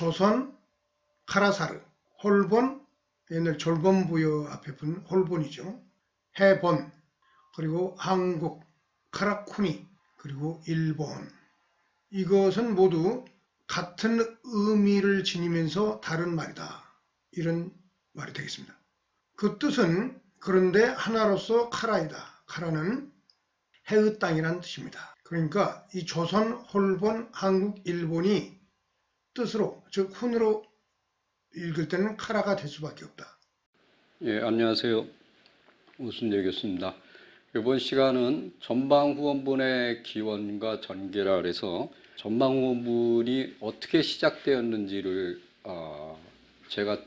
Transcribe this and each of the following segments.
조선 카라사르, 홀본, 옛날 졸본부여 앞에 분 홀본이죠. 해본, 그리고 한국, 카라쿠니, 그리고 일본. 이것은 모두 같은 의미를 지니면서 다른 말이다. 이런 말이 되겠습니다. 그 뜻은 그런데 하나로서 카라이다. 카라는 해의 땅이란 뜻입니다. 그러니까 이 조선, 홀본, 한국, 일본이 뜻으로 즉 훈으로 읽을 때는 카라가 될 수밖에 없다. 예, 안녕하세요. 우순예교수입니다. 이번 시간은 전방후원본의 기원과 전개라 그래서 전방후원본이 어떻게 시작되었는지를 어, 제가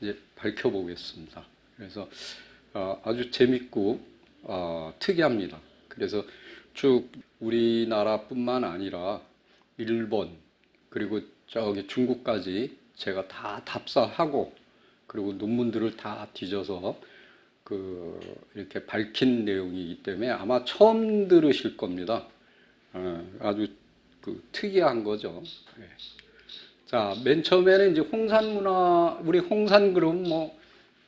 이제 밝혀보겠습니다. 그래서 어, 아주 재밌고 어, 특이합니다. 그래서 쭉 우리나라뿐만 아니라 일본 그리고 저기 중국까지 제가 다 답사하고 그리고 논문들을 다 뒤져서 그 이렇게 밝힌 내용이기 때문에 아마 처음 들으실 겁니다. 어, 아주 그 특이한 거죠. 예. 자, 맨 처음에는 이제 홍산 문화, 우리 홍산 그룹 뭐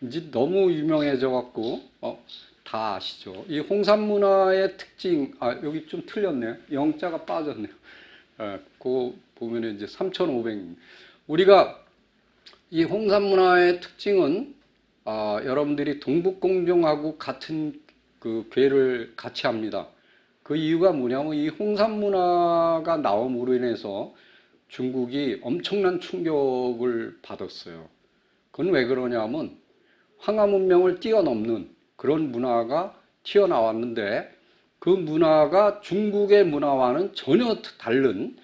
이제 너무 유명해져 갖고 어, 다 아시죠. 이 홍산 문화의 특징, 아 여기 좀 틀렸네요. 영자가 빠졌네요. 예, 그 보면은 이제 3,500. 우리가 이 홍산 문화의 특징은 아, 여러분들이 동북공정하고 같은 그 괴를 같이 합니다. 그 이유가 뭐냐면 이 홍산 문화가 나옴으로 인해서 중국이 엄청난 충격을 받았어요. 그건 왜 그러냐면 황하 문명을 뛰어넘는 그런 문화가 튀어나왔는데 그 문화가 중국의 문화와는 전혀 다른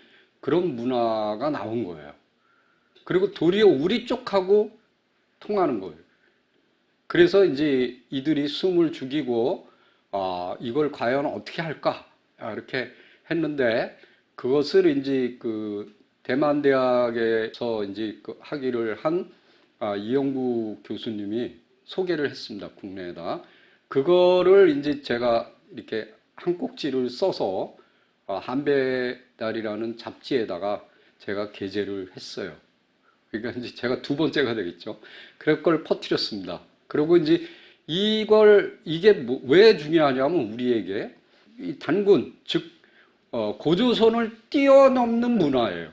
그런 문화가 나온 거예요. 그리고 도리어 우리 쪽하고 통하는 거예요. 그래서 이제 이들이 숨을 죽이고 아, 이걸 과연 어떻게 할까 아, 이렇게 했는데 그것을 이제 그 대만 대학에서 이제 그 학위를 한 아, 이영구 교수님이 소개를 했습니다 국내에다 그거를 이제 제가 이렇게 한 꼭지를 써서 아, 한배 달이라는 잡지에다가 제가 게재를 했어요. 그러니까 이제 제가 두 번째가 되겠죠. 그럴 걸 퍼뜨렸습니다. 그리고 이제 이걸 이게 뭐, 왜 중요하냐면 우리에게 이 단군 즉 어, 고조선을 뛰어넘는 문화예요.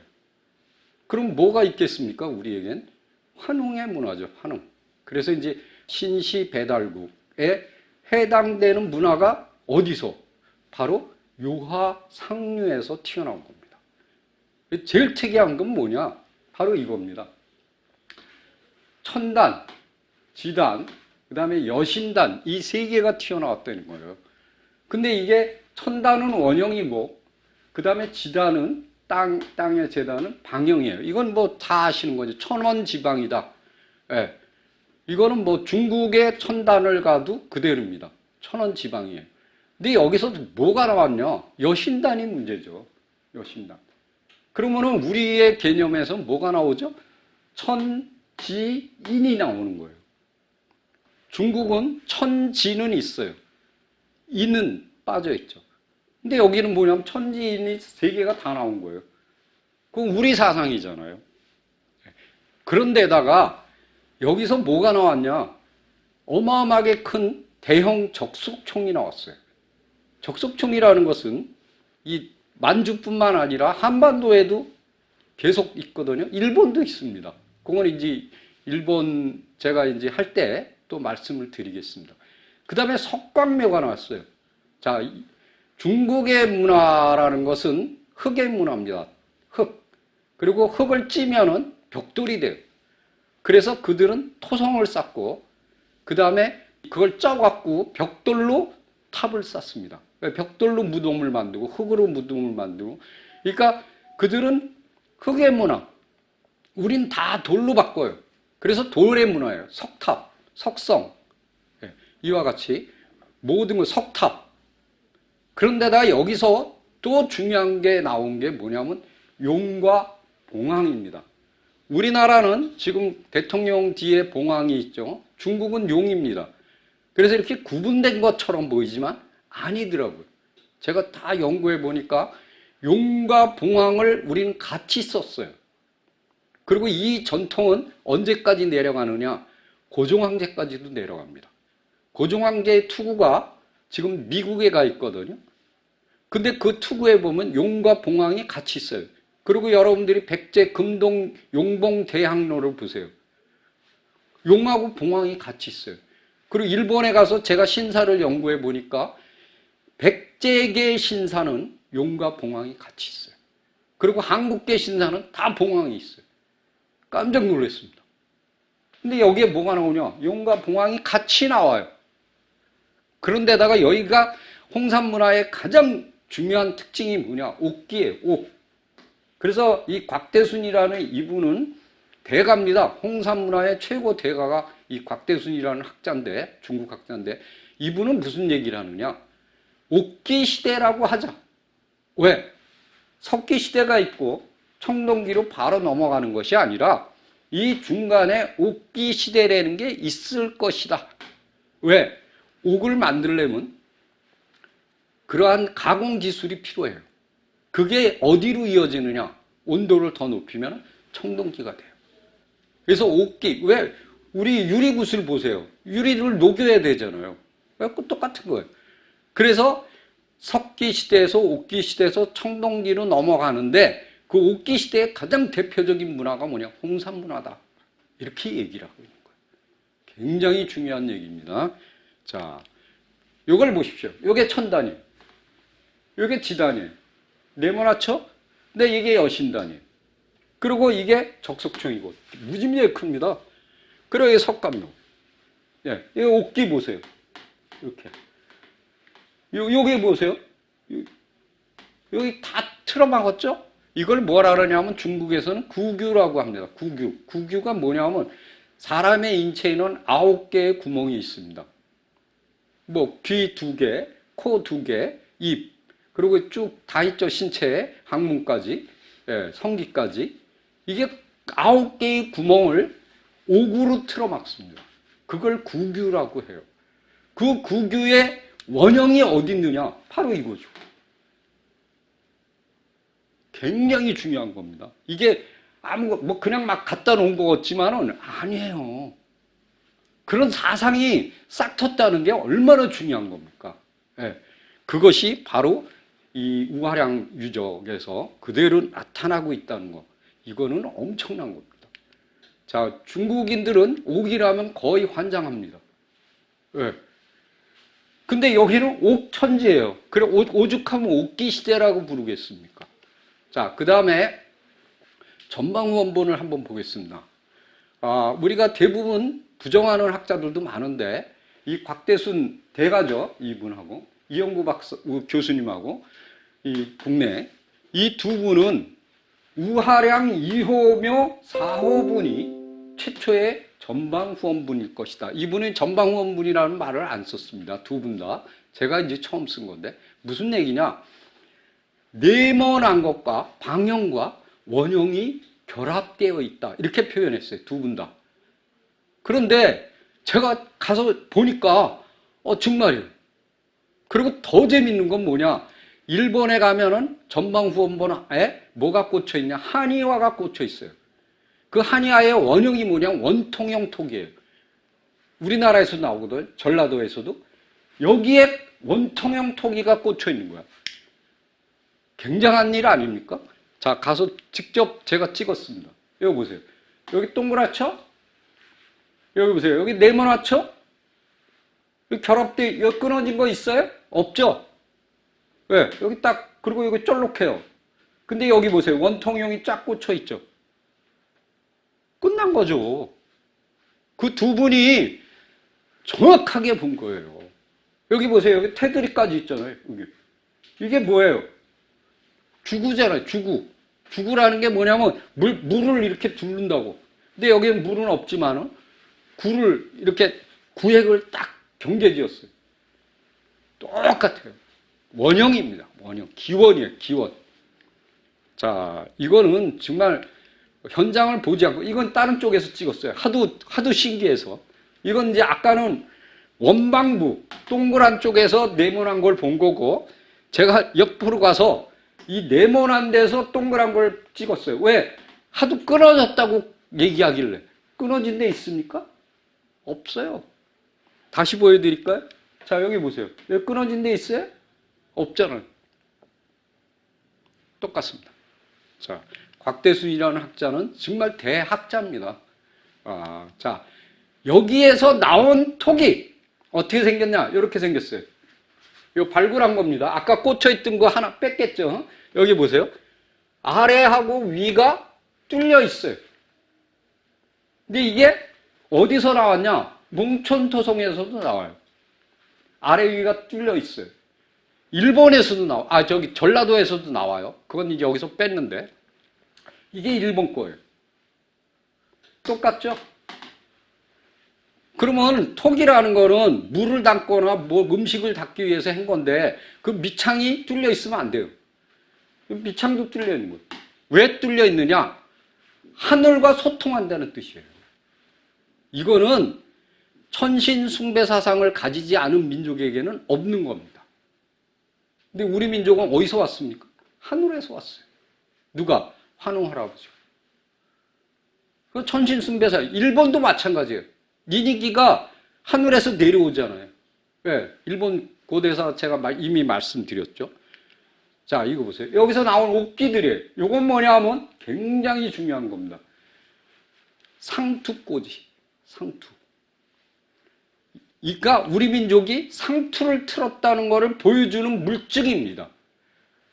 그럼 뭐가 있겠습니까? 우리에겐 환웅의 문화죠. 환웅. 그래서 이제 신시 배달국에 해당되는 문화가 어디서? 바로 유화 상류에서 튀어나온 겁니다. 제일 특이한 건 뭐냐? 바로 이겁니다. 천단, 지단, 그 다음에 여신단, 이 세 개가 튀어나왔다는 거예요. 근데 이게 천단은 원형이고, 그 다음에 지단은 땅, 땅의 재단은 방형이에요. 이건 뭐 다 아시는 거죠. 천원 지방이다. 예. 이거는 뭐 중국의 천단을 가도 그대로입니다. 천원 지방이에요. 근데 여기서 뭐가 나왔냐? 여신단이 문제죠. 여신단. 그러면은 우리의 개념에서 뭐가 나오죠? 천지인이 나오는 거예요. 중국은 천지는 있어요. 인은 빠져 있죠. 근데 여기는 뭐냐면 천지인이 세 개가 다 나온 거예요. 그건 우리 사상이잖아요. 그런데다가 여기서 뭐가 나왔냐? 어마어마하게 큰 대형 적속총이 나왔어요. 적속총이라는 것은 이 만주뿐만 아니라 한반도에도 계속 있거든요. 일본도 있습니다. 그건 이제 일본 제가 이제 할 때 또 말씀을 드리겠습니다. 그 다음에 석광묘가 나왔어요. 자, 중국의 문화라는 것은 흙의 문화입니다. 흙. 그리고 흙을 찌면은 벽돌이 돼요. 그래서 그들은 토성을 쌓고, 그 다음에 그걸 쪄갖고 벽돌로 탑을 쌓습니다. 벽돌로 무덤을 만들고, 흙으로 무덤을 만들고. 그러니까 그들은 흙의 문화. 우린 다 돌로 바꿔요. 그래서 돌의 문화예요. 석탑, 석성. 예, 이와 같이 모든 거 석탑. 그런데다 여기서 또 중요한 게 나온 게 뭐냐면 용과 봉황입니다. 우리나라는 지금 대통령 뒤에 봉황이 있죠. 중국은 용입니다. 그래서 이렇게 구분된 것처럼 보이지만 아니더라고요. 제가 다 연구해 보니까 용과 봉황을 우리는 같이 썼어요. 그리고 이 전통은 언제까지 내려가느냐? 고종황제까지도 내려갑니다. 고종황제의 투구가 지금 미국에 가 있거든요. 근데 그 투구에 보면 용과 봉황이 같이 있어요. 그리고 여러분들이 백제 금동 용봉 대학로를 보세요. 용하고 봉황이 같이 있어요. 그리고 일본에 가서 제가 신사를 연구해 보니까 백제계 신사는 용과 봉황이 같이 있어요. 그리고 한국계 신사는 다 봉황이 있어요. 깜짝 놀랐습니다. 근데 여기에 뭐가 나오냐? 용과 봉황이 같이 나와요. 그런데다가 여기가 홍산 문화의 가장 중요한 특징이 뭐냐? 옥기예요, 옥. 그래서 이 곽대순이라는 이분은 대가입니다. 홍산 문화의 최고 대가가 이 곽대순이라는 학자인데, 중국 학자인데, 이분은 무슨 얘기를 하느냐? 옥기 시대라고 하자. 왜? 석기 시대가 있고 청동기로 바로 넘어가는 것이 아니라 이 중간에 옥기 시대라는 게 있을 것이다. 왜? 옥을 만들려면 그러한 가공 기술이 필요해요. 그게 어디로 이어지느냐? 온도를 더 높이면 청동기가 돼요. 그래서 옥기, 왜? 우리 유리구슬 보세요. 유리를 녹여야 되잖아요. 왜? 똑같은 거예요. 그래서 석기 시대에서 옥기 시대에서 청동기로 넘어가는데 그 옥기 시대의 가장 대표적인 문화가 뭐냐? 홍산 문화다. 이렇게 얘기를 하고 있는 거예요. 굉장히 중요한 얘기입니다. 자, 요걸 보십시오. 요게 천단이에요. 요게 지단이에요. 네모나죠? 근데 이게 여신단이에요. 그리고 이게 적석총이고 무지무지하게 큽니다. 그리고 이게 석감로. 예, 이 옥기 보세요. 이렇게. 요, 요게 보세요. 요- 여기 다 틀어막았죠? 이걸 뭐라 그러냐면 중국에서는 구규라고 합니다. 구규. 구규가 뭐냐면 사람의 인체에는 아홉 개의 구멍이 있습니다. 뭐 귀 두 개, 코 두 개, 입 그리고 쭉 다 있죠 신체에 항문까지, 예, 성기까지 이게 아홉 개의 구멍을 옥으로 틀어막습니다. 그걸 구규라고 해요. 그 구규의 원형이 어디 있느냐? 바로 이거죠. 굉장히 중요한 겁니다. 이게 아무 뭐 그냥 막 갖다 놓은 것 같지만은 아니에요. 그런 사상이 싹 텄다는 게 얼마나 중요한 겁니까? 예. 그것이 바로 이 우화량 유적에서 그대로 나타나고 있다는 거. 이거는 엄청난 겁니다. 자, 중국인들은 옥이라면 거의 환장합니다. 예. 근데 여기는 옥천지예요. 그래 오- 오죽하면 옥기 시대라고 부르겠습니까? 자, 그 다음에 전방후원본을 한번 보겠습니다. 아, 우리가 대부분 부정하는 학자들도 많은데 이 곽대순 대가죠 이분하고 이영구 박사 우- 교수님하고 이 국내 이 두 분은 우하량 2호며 4호분이 최초의 전방후원분일 것이다. 이분은 전방후원분이라는 말을 안 썼습니다. 두 분 다. 제가 이제 처음 쓴 건데 무슨 얘기냐? 네모난 것과 방형과 원형이 결합되어 있다. 이렇게 표현했어요. 두 분 다. 그런데 제가 가서 보니까 어 정말이에요. 그리고 더 재밌는 건 뭐냐? 일본에 가면은 전방후원본에 뭐가 꽂혀 있냐? 한의화가 꽂혀 있어요. 그 한의화의 원형이 뭐냐? 원통형 톡이에요. 우리나라에서 나오거든. 전라도에서도 여기에 원통형 토기가 꽂혀 있는 거야. 굉장한 일 아닙니까? 자, 가서 직접 제가 찍었습니다. 여기 보세요. 여기 동그랗죠? 여기 보세요. 여기 네모나죠? 여기 결합돼, 여기 끊어진 거 있어요? 없죠? 왜? 여기 딱, 그리고 여기 쫄록해요. 근데 여기 보세요. 원통형이 쫙 꽂혀 있죠? 끝난 거죠. 그 두 분이 정확하게 본 거예요. 여기 보세요. 여기 테두리까지 있잖아요. 여기. 이게 뭐예요? 주구잖아요. 주구. 주구라는 게 뭐냐면 물, 물을 이렇게 두른다고. 근데 여기는 물은 없지만은 구를 이렇게 구획을 딱 경계 지었어요. 똑같아요. 원형입니다. 원형. 기원이에요. 기원. 자, 이거는 정말 현장을 보지 않고 이건 다른 쪽에서 찍었어요. 하도 하도 신기해서. 이건 이제 아까는 원방부 동그란 쪽에서 네모난 걸 본 거고 제가 옆으로 가서 이 네모난 데서 동그란 걸 찍었어요. 왜? 하도 끊어졌다고 얘기하길래 끊어진 데 있습니까? 없어요. 다시 보여드릴까요? 자 여기 보세요. 여기 끊어진 데 있어요? 없잖아요. 똑같습니다. 자 곽대순이라는 학자는 정말 대학자입니다. 아, 자 여기에서 나온 톡이 어떻게 생겼냐? 이렇게 생겼어요. 이거 발굴한 겁니다. 아까 꽂혀 있던 거 하나 뺐겠죠? 여기 보세요. 아래하고 위가 뚫려 있어요. 근데 이게 어디서 나왔냐? 뭉촌토성에서도 나와요. 아래 위가 뚫려 있어요. 일본에서도 나와. 아, 저기 전라도에서도 나와요. 그건 이제 여기서 뺐는데. 이게 일본 거예요. 똑같죠? 그러면 톡이라는 거는 물을 담거나 뭐 음식을 담기 위해서 한 건데 그 밑창이 뚫려 있으면 안 돼요. 그 밑창도 뚫려 있는 거예요. 왜 뚫려 있느냐? 하늘과 소통한다는 뜻이에요. 이거는 천신 숭배 사상을 가지지 않은 민족에게는 없는 겁니다. 근데 우리 민족은 어디서 왔습니까? 하늘에서 왔어요. 누가? 환웅 할아버지. 그 천신 숭배사 일본도 마찬가지예요. 니니기가 하늘에서 내려오잖아요. 왜? 일본 고대사 제가 마- 이미 말씀드렸죠. 자, 이거 보세요. 여기서 나온 옥기들이에요. 이건 뭐냐 하면 굉장히 중요한 겁니다. 상투꼬지. 상투. 그러니까 우리 민족이 상투를 틀었다는 것을 보여주는 물증입니다.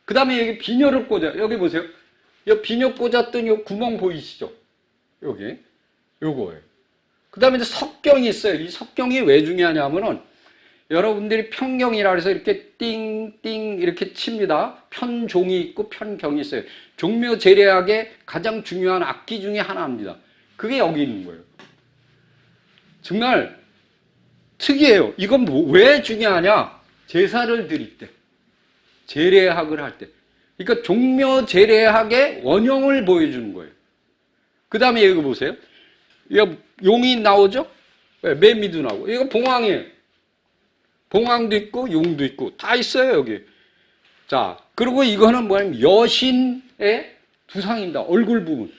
그 다음에 여기 비녀를 꽂아. 여기 보세요. 이 비녀 꽂았던 이 구멍 보이시죠? 여기. 요거예요. 그 다음에 이제 석경이 있어요. 이 석경이 왜 중요하냐면은 여러분들이 편경이라 해서 이렇게 띵띵 이렇게 칩니다. 편종이 있고 편경이 있어요. 종묘 제례학의 가장 중요한 악기 중에 하나입니다. 그게 여기 있는 거예요. 정말 특이해요. 이건 뭐- 왜 중요하냐? 제사를 드릴 때, 제례학을 할 때. 그러니까 종묘 제례학의 원형을 보여주는 거예요. 그 다음에 여기 보세요. 이거 용이 나오죠? 왜? 매미도 나오고. 이거 봉황이에요. 봉황도 있고 용도 있고 다 있어요 여기. 자 그리고 이거는 뭐냐면 여신의 두상입니다. 얼굴 부분.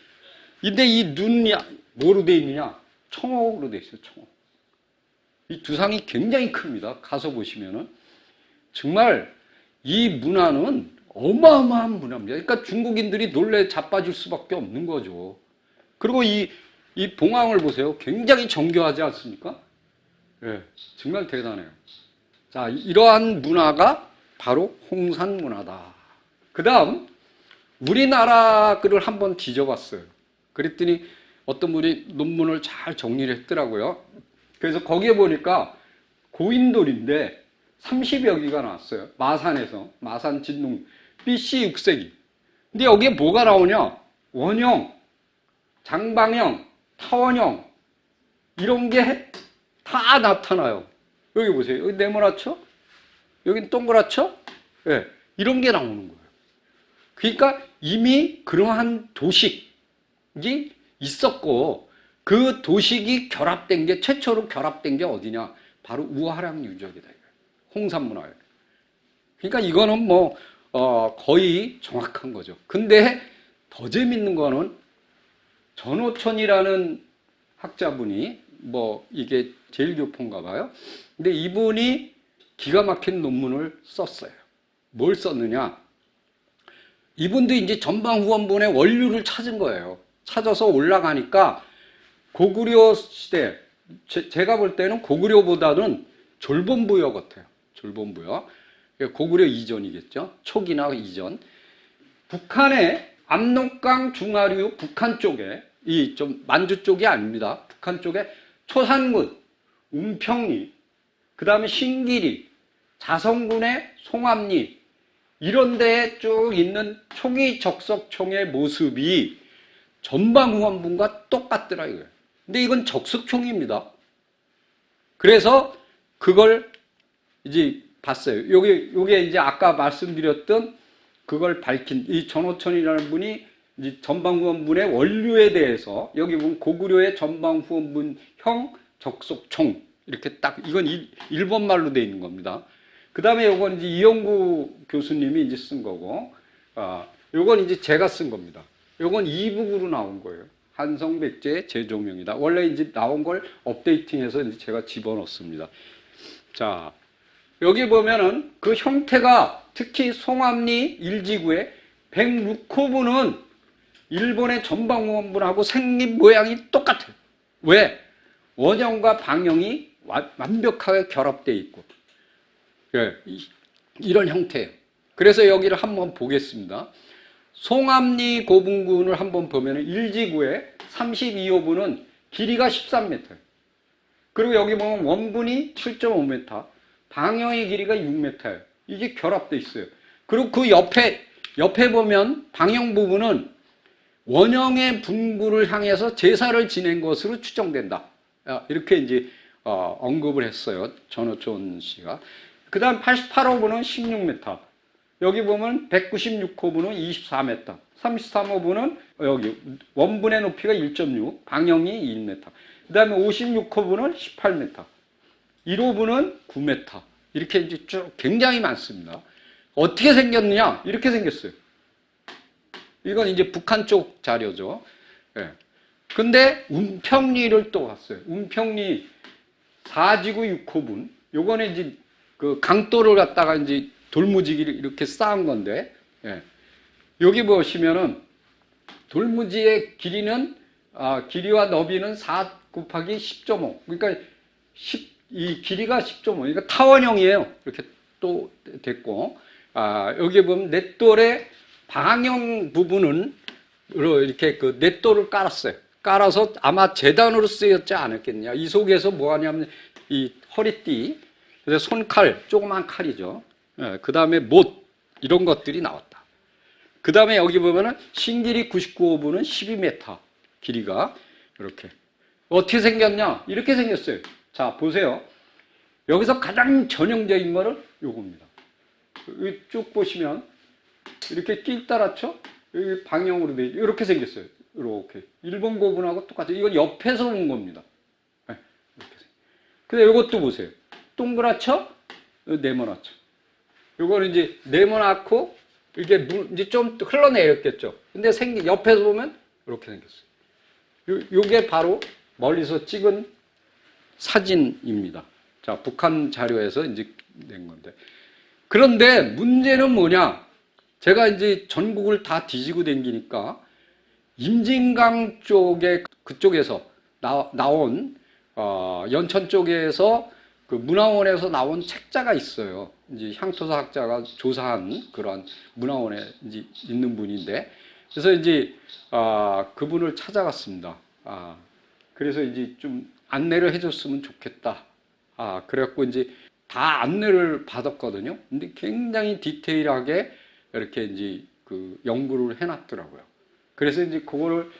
근데 이 눈이 뭐로 돼 있느냐? 청옥으로 돼 있어요. 청옥. 이 두상이 굉장히 큽니다. 가서 보시면은 정말 이 문화는 어마어마한 문화입니다. 그러니까 중국인들이 놀래 자빠질 수밖에 없는 거죠. 그리고 이, 이 봉황을 보세요. 굉장히 정교하지 않습니까? 예, 정말 대단해요. 자, 이러한 문화가 바로 홍산 문화다. 그 다음, 우리나라 글을 한번 뒤져봤어요. 그랬더니 어떤 분이 논문을 잘 정리를 했더라고요. 그래서 거기에 보니까 고인돌인데 30여 기가 나왔어요. 마산에서. 마산 진농. BC 6세기. 근데 여기에 뭐가 나오냐? 원형, 장방형, 타원형, 이런 게 다 나타나요. 여기 보세요. 여기 네모나죠? 여긴 동그랗죠? 예. 이런 게 나오는 거예요. 그러니까 이미 그러한 도식이 있었고 그 도식이 결합된 게 최초로 결합된 게 어디냐? 바로 우하량 유적이다. 홍산문화예요. 그러니까 이거는 뭐 어, 거의 정확한 거죠. 근데 더 재밌는 거는 전호천이라는 학자분이 뭐 이게 제일 교포인가 봐요. 근데 이분이 기가 막힌 논문을 썼어요. 뭘 썼느냐? 이분도 이제 전방 후원본의 원류를 찾은 거예요. 찾아서 올라가니까 고구려 시대, 제, 제가 볼 때는 고구려보다는 졸본부여 같아요. 졸본부여. 고구려 이전이겠죠. 초기나 이전. 북한의 압록강 중하류 북한 쪽에 이 좀 만주 쪽이 아닙니다. 북한 쪽에 초산군, 운평리, 그 다음에 신기리, 자성군의 송암리 이런 데에 쭉 있는 초기 적석총의 모습이 전방후원분과 똑같더라 이거예요. 근데 이건 적석총입니다. 그래서 그걸 이제 봤어요. 요게 요게 이제 아까 말씀드렸던 그걸 밝힌 이 전호천이라는 분이 이제 전방후원분의 원류에 대해서 여기 보면 고구려의 전방후원분형 적속총 이렇게 딱 이건 일, 일본 말로 돼 있는 겁니다. 그 다음에 요건 이제 이영구 교수님이 이제 쓴 거고, 아, 요건 이제 제가 쓴 겁니다. 요건 이북으로 나온 거예요. 한성백제의 재조명이다. 원래 이제 나온 걸 업데이팅해서 이제 제가 집어넣습니다. 자, 여기 보면은 그 형태가 특히 송암리 일지구의 106호분은 일본의 전방원분하고 생긴 모양이 똑같아요. 왜? 원형과 방형이 와- 완벽하게 결합되어 있고, 예, 이- 이런 형태예요. 그래서 여기를 한번 보겠습니다. 송암리 고분군을 한번 보면 일지구의 32호분은 길이가 13m예요. 그리고 여기 보면 원분이 7.5m, 방형의 길이가 6m예요. 이게 결합돼 있어요. 그리고 그 옆에 옆에 보면 방형 부분은 원형의 분구를 향해서 제사를 지낸 것으로 추정된다. 아, 이렇게 이제 어, 언급을 했어요. 전호촌 씨가. 그 다음 88호분은 16m. 여기 보면 196호분은 24m. 33호분은 여기 원분의 높이가 1.6, 방형이 1m. 그 다음에 56호분은 18m. 1호분은 9m. 이렇게 이제 쭉 굉장히 많습니다. 어떻게 생겼느냐? 이렇게 생겼어요. 이건 이제 북한 쪽 자료죠. 예. 근데 운평리를 또 봤어요. 운평리 4지구 6호분. 요거는 이제 그 강도를 갖다가 이제 돌무지기를 이렇게 쌓은 건데, 예. 여기 보시면은 돌무지의 길이는, 아, 길이와 너비는 4 곱하기 10.5. 그러니까 10, 이 길이가 10.5. 그러니까 타원형이에요. 이렇게 또 됐고, 아, 여기 보면 넷돌의 방향 부분은 이렇게 그 넷돌을 깔았어요. 깔아서 아마 재단으로 쓰였지 않았겠냐. 이 속에서 뭐 하냐면 이 허리띠, 손칼, 조그만 칼이죠. 그 다음에 못, 이런 것들이 나왔다. 그 다음에 여기 보면은 신길이 99호분은 12m 길이가 이렇게. 어떻게 생겼냐? 이렇게 생겼어요. 자, 보세요. 여기서 가장 전형적인 거는 요겁니다. 쭉 보시면 이렇게 낄 따라쳐 여기 방향으로 돼 이렇게 생겼어요. 이렇게 일본 고분하고 똑같아요. 이건 옆에서 본 겁니다. 네, 이렇게 생- 근데 이것도 보세요. 동그랗죠? 네모나죠. 요거는 이제 네모나고 이게 물- 이제 좀 흘러내렸겠죠. 근데 생긴 옆에서 보면 이렇게 생겼어요. 요, 요게 바로 멀리서 찍은 사진입니다. 자, 북한 자료에서 이제 낸 건데. 그런데 문제는 뭐냐? 제가 이제 전국을 다 뒤지고 댕기니까 임진강 쪽에 그쪽에서 나, 나온 어, 연천 쪽에서 그 문화원에서 나온 책자가 있어요. 이제 향토사학자가 조사한 그런 문화원에 이제 있는 분인데 그래서 이제 아, 그분을 찾아갔습니다. 아, 그래서 이제 좀 안내를 해줬으면 좋겠다. 아, 그래갖고 이제 다 안내를 받았거든요. 근데 굉장히 디테일하게 이렇게 이제 그 연구를 해놨더라고요. 그래서 이제 그거를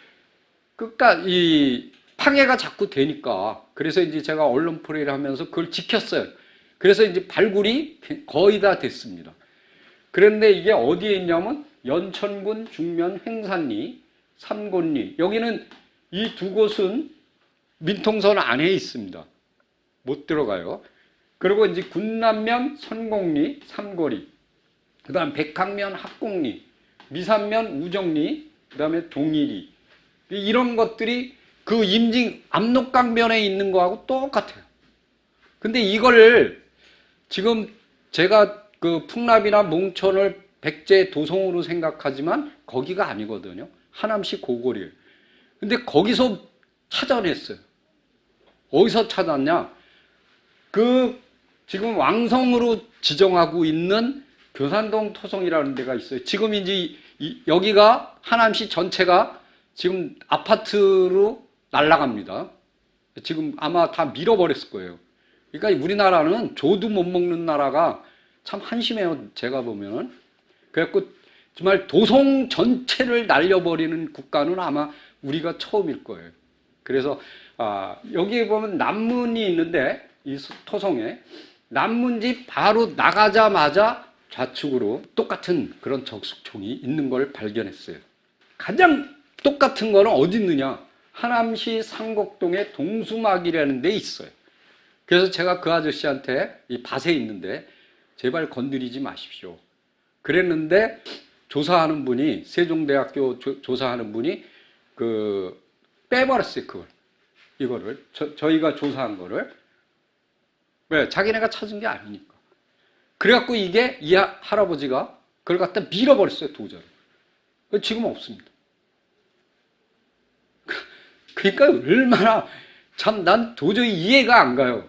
끝까지 이 파괴가 자꾸 되니까 그래서 이제 제가 언론 프레이를 하면서 그걸 지켰어요. 그래서 이제 발굴이 거의 다 됐습니다. 그런데 이게 어디에 있냐면 연천군 중면 횡산리, 삼곤리 여기는 이 두 곳은 민통선 안에 있습니다. 못 들어가요. 그리고 이제 군남면 선곡리, 삼거리, 그 다음 백항면 합곡리, 미산면 우정리, 그 다음에 동일리. 이런 것들이 그 임진 압록강변에 있는 거하고 똑같아요. 근데 이걸 지금 제가 그 풍납이나 몽천을 백제 도성으로 생각하지만 거기가 아니거든요. 하남시 고골이에요. 근데 거기서 찾아냈어요. 어디서 찾았냐? 그 지금 왕성으로 지정하고 있는 교산동 토성이라는 데가 있어요. 지금 이제 이- 여기가 하남시 전체가 지금 아파트로 날아갑니다. 지금 아마 다 밀어버렸을 거예요. 그러니까 우리나라는 조도 못 먹는 나라가 참 한심해요. 제가 보면은. 그래갖고 정말 도성 전체를 날려버리는 국가는 아마 우리가 처음일 거예요. 그래서 아, 여기에 보면 남문이 있는데 이 소- 토성에 남문지 바로 나가자마자 좌측으로 똑같은 그런 적수총이 있는 걸 발견했어요. 가장 똑같은 거는 어디 있느냐? 하남시 상곡동의 동수막이라는 데 있어요. 그래서 제가 그 아저씨한테 이 밭에 있는데 제발 건드리지 마십시오. 그랬는데 조사하는 분이 세종대학교 조, 조사하는 분이 그 빼버렸어요 그걸 이거를 저, 저희가 조사한 거를 왜 자기네가 찾은 게 아니니까 그래갖고 이게 이 하- 할아버지가 그걸 갖다 밀어버렸어요 도저히 지금 없습니다. 그러니까 얼마나 참 난 도저히 이해가 안 가요.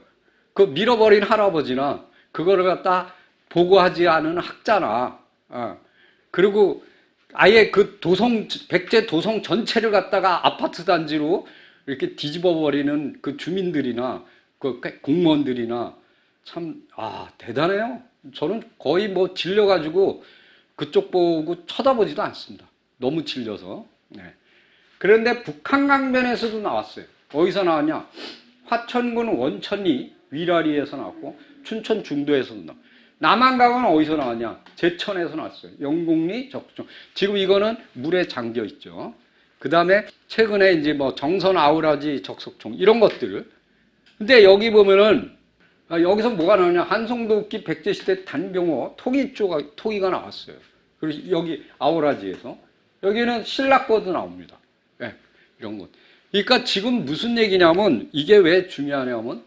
그 밀어버린 할아버지나 그거를 갖다 보고하지 않은 학자나 어. 그리고 아예 그 도성 백제 도성 전체를 갖다가 아파트 단지로 이렇게 뒤집어 버리는 그 주민들이나 그 공무원들이나 참 아 대단해요. 저는 거의 뭐 질려 가지고 그쪽 보고 쳐다보지도 않습니다. 너무 질려서. 네. 그런데 북한 강변에서도 나왔어요. 어디서 나왔냐? 화천군 원천리 위라리에서 나왔고 춘천 중도에서도 나왔고 남한강은 어디서 나왔냐? 제천에서 나왔어요. 영국리 적종. 지금 이거는 물에 잠겨 있죠. 그 다음에 최근에 이제 뭐 정선 아우라지 적석총 이런 것들. 근데 여기 보면은 아, 여기서 뭐가 나오냐? 한송도끼 백제시대 단병호 토기조가 토기가 나왔어요. 그리고 여기 아우라지에서 여기는 신라거도 나옵니다. 예, 이런 것. 그러니까 지금 무슨 얘기냐면 이게 왜 중요하냐면